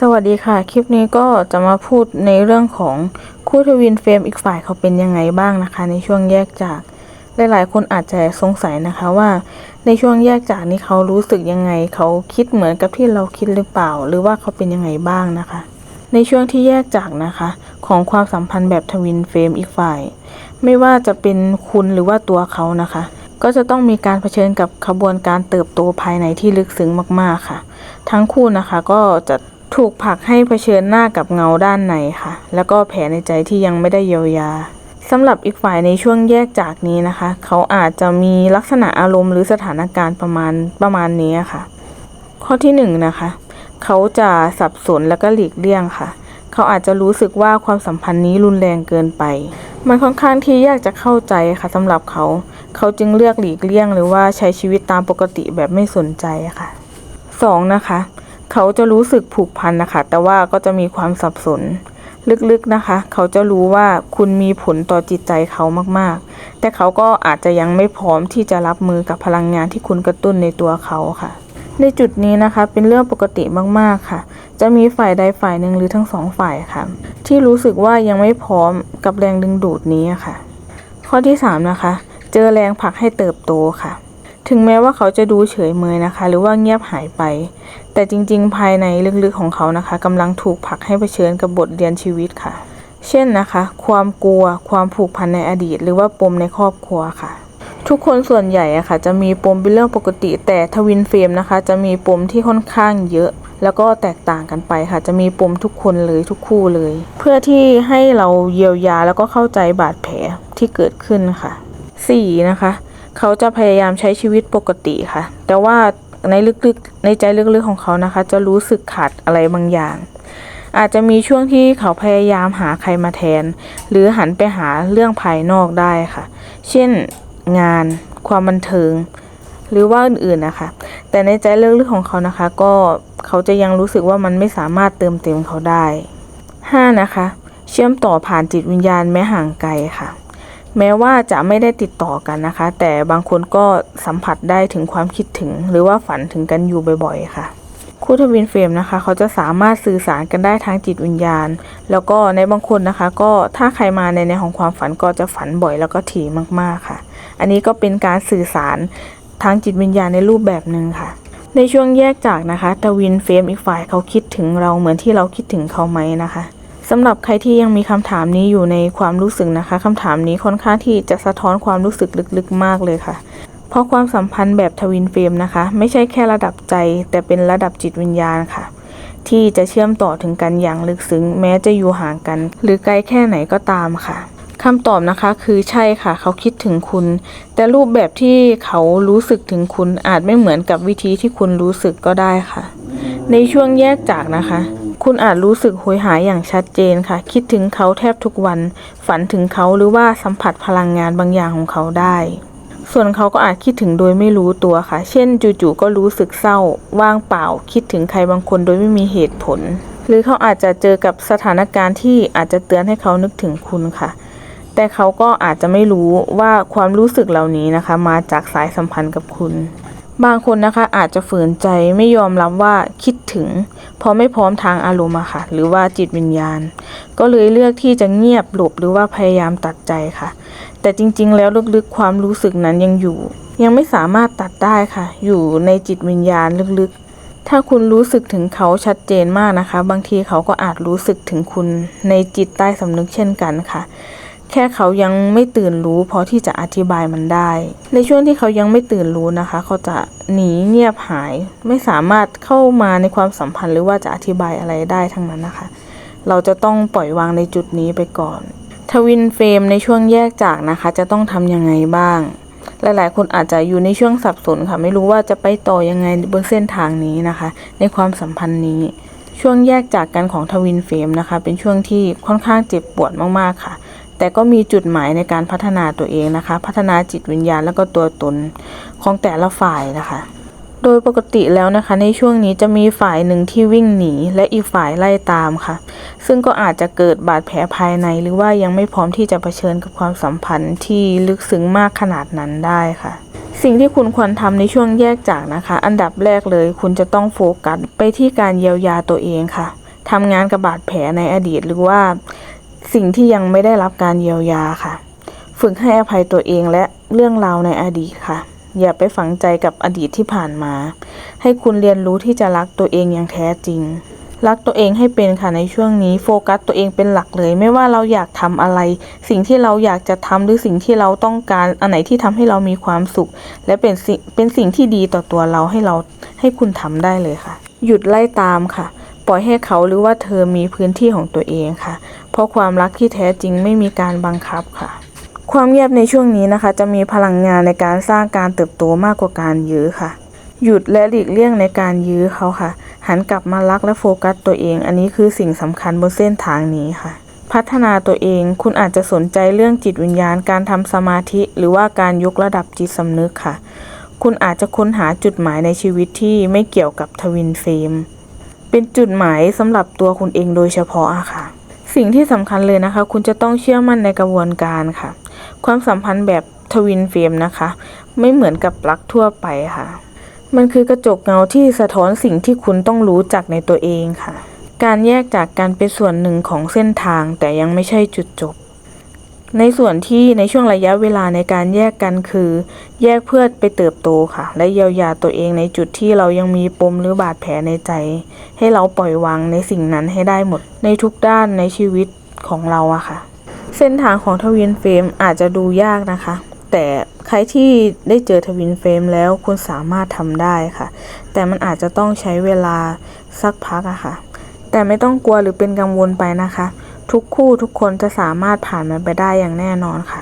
สวัสดีค่ะ คลิปนี้ก็จะมาพูดในเรื่องของคู่ทวินเฟรมอีกฝ่ายเขาเป็นยังไงบ้างนะคะ ในช่วงแยกจาก หลายๆ คนอาจจะสงสัยนะคะว่า ในช่วงแยกจากนี้เขารู้สึกยังไง เขาคิดเหมือนกับที่เราคิดหรือเปล่า หรือว่าเขาเป็นยังไงบ้างนะคะ ในช่วงที่แยกจากนะคะ ของความสัมพันธ์แบบทวินเฟรมอีกฝ่าย ไม่ว่าจะเป็นคุณหรือว่าตัวเขานะคะก็จะต้องมีการเผชิญกับขบวนการเติบโตภายในที่ลึกซึ้งมาก ๆ ค่ะ ทั้งคู่นะคะก็จะ ถูกผลักให้เผชิญหน้ากับเงาด้านในค่ะ แล้วก็แผลในใจที่ยังไม่ได้เยียวยาสำหรับอีกฝ่ายในช่วงแยกจากนี้นะคะ เขาอาจจะมีลักษณะอารมณ์หรือสถานการณ์ประมาณประมาณนี้ค่ะ ข้อที่หนึ่งนะคะเขาจะสับสนแล้วก็หลีกเลี่ยงค่ะ เขาอาจจะรู้สึกว่าความสัมพันธ์นี้รุนแรงเกินไป มันค่อนข้างที่ยากจะเข้าใจค่ะสำหรับเขา เขาจึงเลือกหลีกเลี่ยง หรือว่าใช้ชีวิตตามปกติแบบไม่สนใจค่ะสองนะคะ เขาจะรู้สึกผูกพันนะคะ แต่ว่าก็จะมีความสับสน ลึกๆนะคะ เขาจะรู้ว่าคุณมีผลต่อจิตใจเขามากๆ แต่เขาก็อาจจะยังไม่พร้อมที่จะรับมือกับพลังงานที่คุณกระตุ้นในตัวเขาค่ะ ในจุดนี้นะคะเป็นเรื่องปกติมากๆค่ะ จะมีฝ่ายใดฝ่ายหนึ่งหรือทั้งสองฝ่ายค่ะ ที่รู้สึกว่ายังไม่พร้อมกับแรงดึงดูดนี้ค่ะ ข้อที่สามนะคะ เจอแรงผลักให้เติบโตค่ะ ถึงแม้ว่าเขาจะดูเฉยเมยนะคะ หรือว่าเงียบหายไป แต่จริงๆ ภายในลึกๆของเขานะคะกำลังถูกผลักให้เผชิญกับบทเรียนชีวิตค่ะ เช่นนะคะ ความกลัว ความผูกพันในอดีต หรือว่าปมในครอบครัวค่ะ ทุกคนส่วนใหญ่อะค่ะ จะมีปมเป็นเรื่องปกติ แต่ทวินเฟรมนะคะ จะมีปมที่ค่อนข้างเยอะ แล้วก็แตกต่างกันไปค่ะ จะมีปมทุกคนเลยทุกคู่เลย เพื่อที่ให้เราเยียวยาแล้วก็เข้าใจบาดแผลที่เกิดขึ้นค่ะสี่นะคะ เขาจะพยายามใช้ชีวิตปกติค่ะ แต่ว่าในลึกๆในใจลึกๆของเขานะคะ จะรู้สึกขาดอะไรบางอย่าง อาจจะมีช่วงที่เขาพยายามหาใครมาแทน หรือหันไปหาเรื่องภายนอกได้ค่ะ เช่นงาน ความบันเทิง หรือว่าอื่นๆนะคะ แต่ในใจลึกๆของเขานะคะ ก็เขาจะยังรู้สึกว่ามันไม่สามารถเติมเต็มเขาได้ห้านะคะ เชื่อมต่อผ่านจิตวิญญาณแม้ห่างไกลค่ะ แม้ว่าจะไม่ได้ติดต่อกันนะคะ แต่บางคนก็สัมผัสได้ถึงความคิดถึง หรือว่าฝันถึงกันอยู่บ่อยๆ ค่ะคู่ทวินเฟรมนะคะ เขาจะสามารถสื่อสารกันได้ทางจิตวิญญาณ แล้วก็ในบางคนนะคะ ก็ถ้าใครมาในในของความฝันก็จะฝันบ่อยแล้วก็ถี่มากๆค่ะ อันนี้ก็เป็นการสื่อสารทางจิตวิญญาณในรูปแบบหนึ่งค่ะ ในช่วงแยกจากนะคะทวินเฟรมอีกฝ่ายเขาคิดถึงเราเหมือนที่เราคิดถึงเขาไหมนะคะ สำหรับใครที่ยังมีคำถามนี้อยู่ในความรู้สึกนะคะคำถามนี้ค่อนข้างที่จะสะท้อนความรู้สึกลึกๆมากเลยค่ะ เพราะความสัมพันธ์แบบทวินเฟรมนะคะ ไม่ใช่แค่ระดับใจ แต่เป็นระดับจิตวิญญาณค่ะ ที่จะเชื่อมต่อถึงกันอย่างลึกซึ้งแม้จะอยู่ห่างกัน หรือไกลแค่ไหนก็ตามค่ะคำตอบนะคะคือใช่ค่ะ เขาคิดถึงคุณ แต่รูปแบบที่เขารู้สึกถึงคุณอาจไม่เหมือนกับวิธีที่คุณรู้สึกก็ได้ค่ะ ในช่วงแยกจากนะคะ คุณอาจรู้สึกโหยหายอย่างชัดเจนค่ะ คิดถึงเขาแทบทุกวัน ฝันถึงเขาหรือว่าสัมผัสพลังงานบางอย่างของเขาได้ ส่วนเขาก็อาจคิดถึงโดยไม่รู้ตัวค่ะ เช่น จู่ๆก็รู้สึกเศร้า ว่างเปล่า คิดถึงใครบางคนโดยไม่มีเหตุผล หรือเขาอาจจะเจอกับสถานการณ์ที่อาจจะเตือนให้เขานึกถึงคุณค่ะ แต่เขาก็อาจจะไม่รู้ว่าความรู้สึกเหล่านี้นะคะ มาจากสายสัมพันธ์กับคุณ บางคนนะคะอาจจะฝืนใจไม่ยอมรับว่าคิดถึง เพราะไม่พร้อมทางอารมณ์ค่ะ หรือว่าจิตวิญญาณ ก็เลยเลือกที่จะเงียบหลบหรือว่าพยายามตัดใจค่ะ แต่จริงๆ แล้วลึกๆความรู้สึกนั้นยังอยู่ ยังไม่สามารถตัดได้ค่ะ อยู่ในจิตวิญญาณลึกๆ ถ้าคุณรู้สึกถึงเขาชัดเจนมากนะคะ บางทีเขาก็อาจรู้สึกถึงคุณในจิตใต้สำนึกเช่นกันค่ะ แค่เขายังไม่ตื่นรู้พอที่จะอธิบายมันได้ ในช่วงที่เขายังไม่ตื่นรู้นะคะ เขาจะหนีเงียบหาย ไม่สามารถเข้ามาในความสัมพันธ์หรือว่าจะอธิบายอะไรได้ทั้งนั้นนะคะ เราจะต้องปล่อยวางในจุดนี้ไปก่อน ทวินเฟรมในช่วงแยกจากนะคะ จะต้องทำยังไงบ้าง หลายๆ คนอาจจะอยู่ในช่วงสับสนค่ะ ไม่รู้ว่าจะไปต่อยังไงบนเส้นทางนี้นะคะ ในความสัมพันธ์นี้ ช่วงแยกจากกันของทวินเฟรมนะคะ เป็นช่วงที่ค่อนข้างเจ็บปวดมากๆค่ะ แต่ก็มีจุดหมายในการพัฒนาตัวเองนะคะ พัฒนาจิตวิญญาณแล้วก็ตัวตนของแต่ละฝ่ายนะคะ โดยปกติแล้วนะคะ ในช่วงนี้จะมีฝ่ายหนึ่งที่วิ่งหนี และอีกฝ่ายไล่ตามค่ะ ซึ่งก็อาจจะเกิดบาดแผลภายใน หรือว่ายังไม่พร้อมที่จะเผชิญกับความสัมพันธ์ที่ลึกซึ้งมากขนาดนั้นได้ค่ะสิ่งที่คุณควรทำในช่วงแยกจากนะคะ อันดับแรกเลย คุณจะต้องโฟกัสไปที่การเยียวยาตัวเองค่ะทำงานกับบาดแผลในอดีตหรือว่า สิ่งที่ยังไม่ได้รับการเยียวยาค่ะ ฝึกให้อภัยตัวเองและเรื่องราวในอดีตค่ะ อย่าไปฝังใจกับอดีตที่ผ่านมา ให้คุณเรียนรู้ที่จะรักตัวเองอย่างแท้จริง รักตัวเองให้เป็นค่ะในช่วงนี้โฟกัสตัวเองเป็นหลักเลย ไม่ว่าเราอยากทำอะไร สิ่งที่เราอยากจะทำหรือสิ่งที่เราต้องการอันไหนที่ทำให้เรามีความสุข และเป็นสิ่งเป็นสิ่งที่ดีต่อตัวเราให้เราให้คุณทำได้เลยค่ะ หยุดไล่ตามค่ะ ปล่อยให้เขาหรือว่าเธอมีพื้นที่ของตัวเองค่ะ เพราะความรักที่แท้จริงไม่มีการบังคับค่ะ ความเงียบในช่วงนี้นะคะ จะมีพลังงานในการสร้างการเติบโตมากกว่าการยื้อค่ะ หยุดและหลีกเลี่ยงในการยื้อเขาค่ะ หันกลับมารักและโฟกัสตัวเอง อันนี้คือสิ่งสำคัญบนเส้นทางนี้ค่ะ พัฒนาตัวเองคุณอาจจะสนใจเรื่องจิตวิญญาณการทำสมาธิ หรือว่าการยกระดับจิตสำนึกค่ะ คุณอาจจะค้นหาจุดหมายในชีวิตที่ไม่เกี่ยวกับทวินเฟรมเป็นจุดหมายสำหรับตัวคุณเองโดยเฉพาะอะค่ะ สิ่งที่สำคัญเลยนะคะ คุณจะต้องเชื่อมั่นในกระบวนการค่ะ ความสัมพันธ์แบบทวินเฟรมนะคะ ไม่เหมือนกับรักทั่วไปค่ะ มันคือกระจกเงาที่สะท้อนสิ่งที่คุณต้องรู้จักในตัวเองค่ะ การแยกจากการเป็นส่วนหนึ่งของเส้นทางแต่ยังไม่ใช่จุดจบ ในส่วนที่ในช่วงระยะเวลาในการแยกกันคือ แยกเพื่อไปเติบโตค่ะ และเยียวยาตัวเองในจุดที่เรายังมีปมหรือบาดแผลในใจ ให้เราปล่อยวางในสิ่งนั้นให้ได้หมด ในทุกด้านในชีวิตของเราอะค่ะ เส้นทางของทวินเฟรมอาจจะดูยากนะคะ แต่ใครที่ได้เจอทวินเฟรมแล้วคุณสามารถทำได้ค่ะ แต่มันอาจจะต้องใช้เวลาสักพักอะค่ะ แต่ไม่ต้องกลัวหรือเป็นกังวลไปนะคะ ทุกคู่ทุกคนจะสามารถผ่านมันไปได้อย่างแน่นอนค่ะ